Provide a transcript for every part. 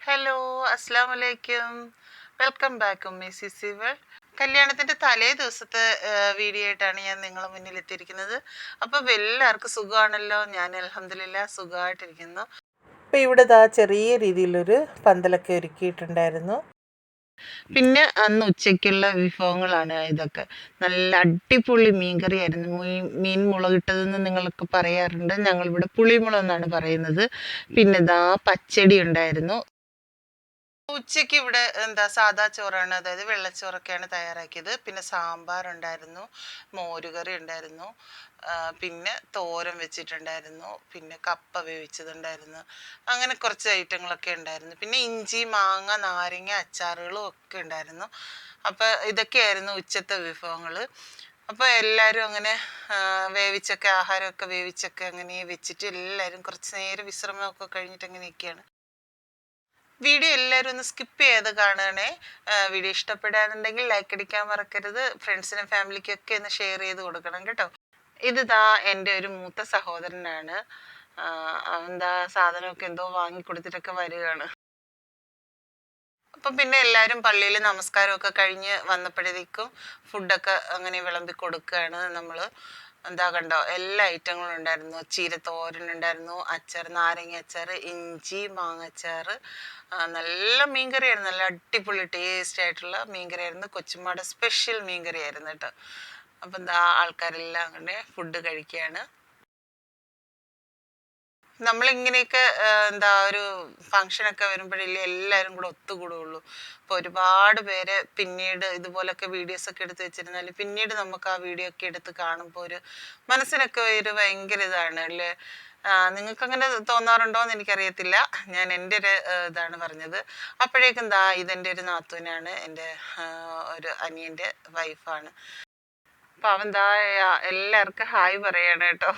Hello അസ്സാം വലൈക്കും welcome back ഉമ്മി സിവൾ കല്യാണത്തിന്റെ തലേ ദിവസത്തെ വീഡിയോ ആയിട്ടാണ് ഞാൻ നിങ്ങളെ മുന്നിൽ എത്തിയിരിക്കുന്നത്. അപ്പോൾ എല്ലാവർക്കും സുഖമാണല്ലോ? ഞാൻ അലഹമില്ല സുഖമായിട്ടിരിക്കുന്നു. അപ്പോൾ ഇവിടെ ദാ ചെറിയ രീതിയിലൊരു പന്തലൊക്കെ ഒരുക്കിയിട്ടുണ്ടായിരുന്നു. പിന്നെ അന്ന് ഉച്ചയ്ക്കുള്ള വിഭവങ്ങളാണ് ഇതൊക്കെ. നല്ല അടിപൊളി മീൻകറിയായിരുന്നു മീൻ മീൻ മുളകിട്ടതെന്ന് നിങ്ങൾക്ക് പറയാറുണ്ട്. ഞങ്ങളിവിടെ പുളിമുളക് എന്നാണ് പറയുന്നത്. പിന്നെ ദാ പച്ചടി ഉണ്ടായിരുന്നു. ഉച്ചയ്ക്ക് ഇവിടെ എന്താ സാദാ ചോറാണ് അതായത് വെള്ളച്ചോറൊക്കെയാണ് തയ്യാറാക്കിയത്. പിന്നെ സാമ്പാർ ഉണ്ടായിരുന്നു മോരുകറി ഉണ്ടായിരുന്നു പിന്നെ തോരൻ വെച്ചിട്ടുണ്ടായിരുന്നു പിന്നെ കപ്പ വേവിച്ചതുണ്ടായിരുന്നു അങ്ങനെ കുറച്ച് ഐറ്റങ്ങളൊക്കെ ഉണ്ടായിരുന്നു. പിന്നെ ഇഞ്ചി മാങ്ങ നാരങ്ങ അച്ചാറുകളും ഒക്കെ ഉണ്ടായിരുന്നു. അപ്പോൾ ഇതൊക്കെയായിരുന്നു ഉച്ചത്തെ വിഭവങ്ങൾ അപ്പോൾ എല്ലാവരും അങ്ങനെ വേവിച്ചൊക്കെ ആഹാരമൊക്കെ വേവിച്ചൊക്കെ അങ്ങനെ വെച്ചിട്ട് എല്ലാവരും കുറച്ച് നേരം വിശ്രമമൊക്കെ കഴിഞ്ഞിട്ട് അങ്ങനെയൊക്കെയാണ്. വീഡിയോ എല്ലാവരും ഒന്ന് സ്കിപ്പ് ചെയ്ത് കാണുകയാണേ. വീഡിയോ ഇഷ്ടപ്പെടാനുണ്ടെങ്കിൽ ലൈക്ക് അടിക്കാൻ മറക്കരുത്. ഫ്രണ്ട്സിനും ഫാമിലിക്കും ഒക്കെ ഒന്ന് ഷെയർ ചെയ്ത് കൊടുക്കണം കേട്ടോ. ഇത് ദാ എന്റെ ഒരു മൂത്ത സഹോദരനാണ്. എന്താ സാധനമൊക്കെ എന്തോ വാങ്ങി കൊടുത്തിട്ടൊക്കെ വരികയാണ്. അപ്പം പിന്നെ എല്ലാവരും പള്ളിയിൽ നമസ്കാരമൊക്കെ കഴിഞ്ഞ് വന്നപ്പോഴത്തേക്കും ഫുഡൊക്കെ അങ്ങനെ വിളമ്പി കൊടുക്കുകയാണ് നമ്മൾ എന്താ കണ്ടോ എല്ലാ ഐറ്റങ്ങളും ഉണ്ടായിരുന്നു. ചീരത്തോരൻ ഉണ്ടായിരുന്നു അച്ചാർ നാരങ്ങ അച്ചാർ ഇഞ്ചി മാങ്ങച്ചാർ നല്ല മീൻകറിയായിരുന്നു. നല്ല അടിപൊളി ടേസ്റ്റ് ആയിട്ടുള്ള മീൻകറിയായിരുന്നു. കൊച്ചുമ്മയുടെ സ്പെഷ്യൽ മീൻകറിയായിരുന്നു കേട്ടോ. അപ്പം എന്താ ആൾക്കാരെല്ലാം അങ്ങനെ ഫുഡ് കഴിക്കുകയാണ്. നമ്മളിങ്ങനെയൊക്കെ എന്താ ഒരു ഫങ്ഷനൊക്കെ വരുമ്പോഴല്ലേ എല്ലാവരും കൂടെ ഒത്തുകൂടുകയുള്ളൂ അപ്പോൾ ഒരുപാട് പേര് പിന്നീട് ഇതുപോലൊക്കെ വീഡിയോസ് ഒക്കെ എടുത്ത് വെച്ചിരുന്നാൽ പിന്നീട് നമുക്ക് ആ വീഡിയോ ഒക്കെ എടുത്ത് കാണുമ്പോൾ ഒരു മനസ്സിനൊക്കെ ഒരു ഭയങ്കര ഇതാണ് അല്ലേ? നിങ്ങൾക്ക് അങ്ങനെ തോന്നാറുണ്ടോ എന്ന് എനിക്കറിയത്തില്ല. ഞാൻ എന്റെ ഒരു ഇതാണ് പറഞ്ഞത്. അപ്പോഴേക്കും ദാ ഇതെന്റെ ഒരു നാത്തൂനാണ് എന്റെ ഒരു അനിയന്റെ വൈഫാണ്. അപ്പൊ അവൻ ദാ എല്ലാവർക്കും ഹായ് പറയണം കേട്ടോ.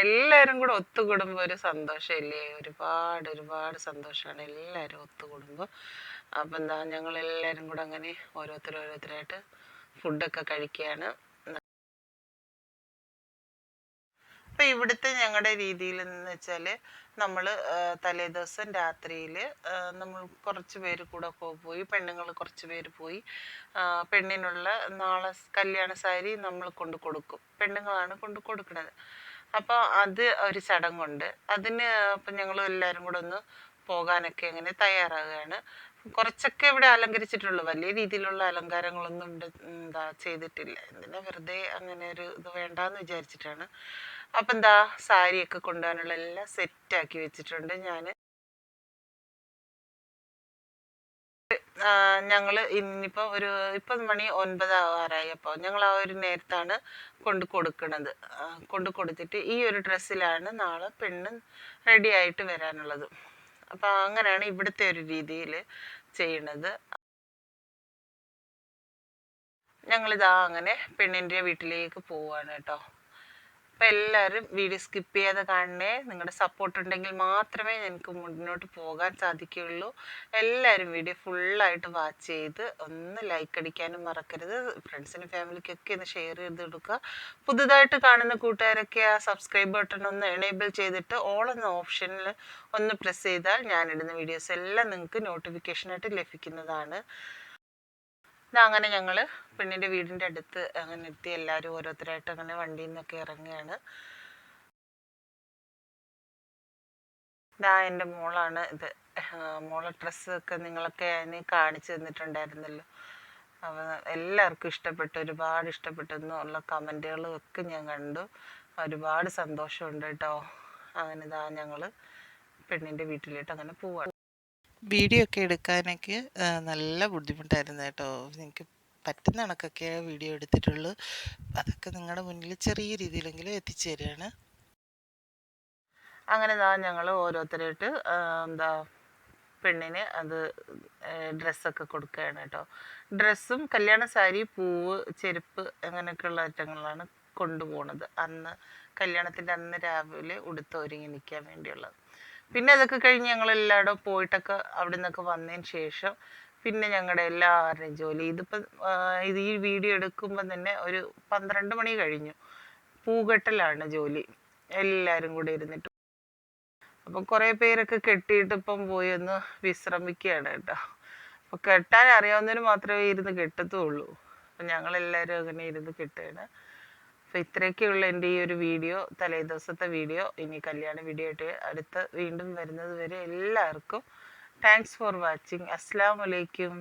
എല്ലാവരും കൂടെ ഒത്തുകൂടുമ്പോൾ ഒരു സന്തോഷമില്ലേ? ഒരുപാട് ഒരുപാട് സന്തോഷമാണ് എല്ലാവരും ഒത്തുകൂടുമ്പോൾ അപ്പം എന്താ ഞങ്ങൾ എല്ലാവരും കൂടെ അങ്ങനെ ഓരോരുത്തർ ഓരോരുത്തരായിട്ട് ഫുഡൊക്കെ കഴിക്കുകയാണ്. അപ്പം ഇവിടുത്തെ ഞങ്ങളുടെ രീതിയിൽ എന്ന് വെച്ചാൽ നമ്മൾ തലേദിവസം രാത്രിയിൽ നമ്മൾ കുറച്ച് പേര് കൂടെ പോയി പെണ്ണുങ്ങൾ കുറച്ച് പേര് പോയി പെണ്ണിനുള്ള നാളെ കല്യാണ സാരി നമ്മൾ കൊണ്ട് കൊടുക്കും. പെണ്ണുങ്ങളാണ് കൊണ്ട് കൊടുക്കുന്നത് അപ്പോൾ അത് ഒരു ചടങ്ങുണ്ട്. അതിന് അപ്പം ഞങ്ങൾ എല്ലാവരും കൂടെ ഒന്ന് പോകാനൊക്കെ അങ്ങനെ തയ്യാറാകുകയാണ് കുറച്ചൊക്കെ ഇവിടെ അലങ്കരിച്ചിട്ടുള്ളൂ. വലിയ രീതിയിലുള്ള അലങ്കാരങ്ങളൊന്നും എന്താ ചെയ്തിട്ടില്ല. എന്തിനാ വെറുതെ അങ്ങനെ ഒരു ഇത് വേണ്ടാന്ന് വിചാരിച്ചിട്ടാണ്. അപ്പം എന്താ സാരിയൊക്കെ കൊണ്ടുപോകാനുള്ള എല്ലാം സെറ്റാക്കി വെച്ചിട്ടുണ്ട് ഞാൻ ഞങ്ങൾ ഇന്നിപ്പോൾ ഒരു ഇപ്പം മണി ഒൻപത് ആവാറായി അപ്പോൾ ഞങ്ങൾ ആ ഒരു നേരത്താണ് കൊണ്ട് കൊടുക്കുന്നത് ആ, കൊണ്ട് കൊടുത്തിട്ട് ഈ ഒരു ഡ്രസ്സിലാണ് നാളെ പെണ്ണ് റെഡി ആയിട്ട് വരാനുള്ളത്. അപ്പോൾ അങ്ങനെയാണ് ഇവിടുത്തെ ഒരു രീതിയിൽ ചെയ്യണത്. ഞങ്ങളിതാ അങ്ങനെ പെണ്ണിന്റെ വീട്ടിലേക്ക് പോവാണ് കേട്ടോ. അപ്പം എല്ലാവരും വീഡിയോ സ്കിപ്പ് ചെയ്യാതെ കാണണേ. നിങ്ങളുടെ സപ്പോർട്ട് ഉണ്ടെങ്കിൽ മാത്രമേ എനിക്ക് മുന്നോട്ട് പോകാൻ സാധിക്കുകയുള്ളൂ. എല്ലാവരും വീഡിയോ ഫുള്ളായിട്ട് വാച്ച് ചെയ്ത് ഒന്ന് ലൈക്ക് അടിക്കാനും മറക്കരുത്. ഫ്രണ്ട്സിനും ഫാമിലിക്കൊക്കെ ഒന്ന് ഷെയർ ചെയ്ത് കൊടുക്കുക. പുതുതായിട്ട് കാണുന്ന കൂട്ടുകാരൊക്കെ ആ സബ്സ്ക്രൈബ് ബട്ടൺ ഒന്ന് എനേബിൾ ചെയ്തിട്ട് ഓൾ എന്ന ഓപ്ഷനിൽ ഒന്ന് പ്രസ് ചെയ്താൽ ഞാനിടുന്ന വീഡിയോസ് എല്ലാം നിങ്ങൾക്ക് നോട്ടിഫിക്കേഷനായിട്ട് ലഭിക്കുന്നതാണ്. അങ്ങനെ ഞങ്ങൾ പെണ്ണിന്റെ വീടിന്റെ അടുത്ത് അങ്ങനെ എത്തി എല്ലാവരും ഓരോരുത്തരായിട്ട് അങ്ങനെ വണ്ടിയിൽ നിന്നൊക്കെ ഇറങ്ങുകയാണ് ഇതാ എന്റെ മോളാണ് ഇത്. മോളെ ഡ്രസ്സൊക്കെ നിങ്ങളൊക്കെ അതിനെ കാണിച്ചു തന്നിട്ടുണ്ടായിരുന്നല്ലോ. അവ എല്ലാവർക്കും ഇഷ്ടപ്പെട്ടു ഒരുപാട് ഇഷ്ടപ്പെട്ടു എന്നുള്ള കമന്റുകളും ഒക്കെ ഞാൻ കണ്ടു. ഒരുപാട് സന്തോഷമുണ്ട് കേട്ടോ. അങ്ങനെ ഇതാ ഞങ്ങൾ പെണ്ണിന്റെ വീട്ടിലോട്ട് അങ്ങനെ പോവാണ്. വീഡിയോ ഒക്കെ എടുക്കാനൊക്കെ നല്ല ബുദ്ധിമുട്ടായിരുന്നു കേട്ടോ. എനിക്ക് പറ്റുന്ന കണക്കൊക്കെ വീഡിയോ എടുത്തിട്ടുള്ളൂ. അതൊക്കെ നിങ്ങളുടെ മുന്നിൽ ചെറിയ രീതിയിലെങ്കിലും എത്തിച്ചു തരികയാണ് അങ്ങനെ ഇതാ ഞങ്ങൾ ഓരോരുത്തരായിട്ട് എന്താ പെണ്ണിന് അത് ഡ്രസ്സൊക്കെ കൊടുക്കുകയാണ് കേട്ടോ. ഡ്രസ്സും കല്യാണ സാരി പൂവ് ചെരുപ്പ് അങ്ങനെയൊക്കെയുള്ള ഐറ്റങ്ങളാണ് കൊണ്ടുപോകുന്നത് അന്ന് കല്യാണത്തിന്റെ അന്ന് രാവിലെ ഉടുത്ത് ഒരുങ്ങി നിൽക്കാൻ വേണ്ടിയുള്ളത്. പിന്നെ അതൊക്കെ കഴിഞ്ഞ് ഞങ്ങൾ എല്ലായിടും പോയിട്ടൊക്കെ അവിടെ നിന്നൊക്കെ വന്നതിന് ശേഷം പിന്നെ ഞങ്ങളുടെ എല്ലാവരുടെയും ജോലി. ഇതിപ്പം ഇത് ഈ വീഡിയോ എടുക്കുമ്പോൾ തന്നെ ഒരു പന്ത്രണ്ട് മണി കഴിഞ്ഞു. പൂകെട്ടലാണ് ജോലി. എല്ലാവരും കൂടി ഇരുന്നിട്ട്. അപ്പം കുറേ പേരൊക്കെ കെട്ടിയിട്ട് ഇപ്പം പോയി ഒന്ന് വിശ്രമിക്കുകയാണ് കേട്ടോ. അപ്പോൾ കെട്ടാൻ അറിയാവുന്നതിന് മാത്രമേ ഇരുന്ന് കെട്ടത്തുള്ളൂ. അപ്പം ഞങ്ങളെല്ലാവരും അങ്ങനെ ഇരുന്ന് കെട്ടുകയാണ്. അപ്പോൾ ഇത്രയൊക്കെയുള്ള എന്റെ ഈ ഒരു വീഡിയോ തലേ ദിവസത്തെ വീഡിയോ ഇനി കല്യാണ വീഡിയോ ആയിട്ട് അടുത്ത് വീണ്ടും വരുന്നത് വരെ എല്ലാവർക്കും താങ്ക്സ് ഫോർ വാച്ചിങ് അസ്സാം വലൈക്കും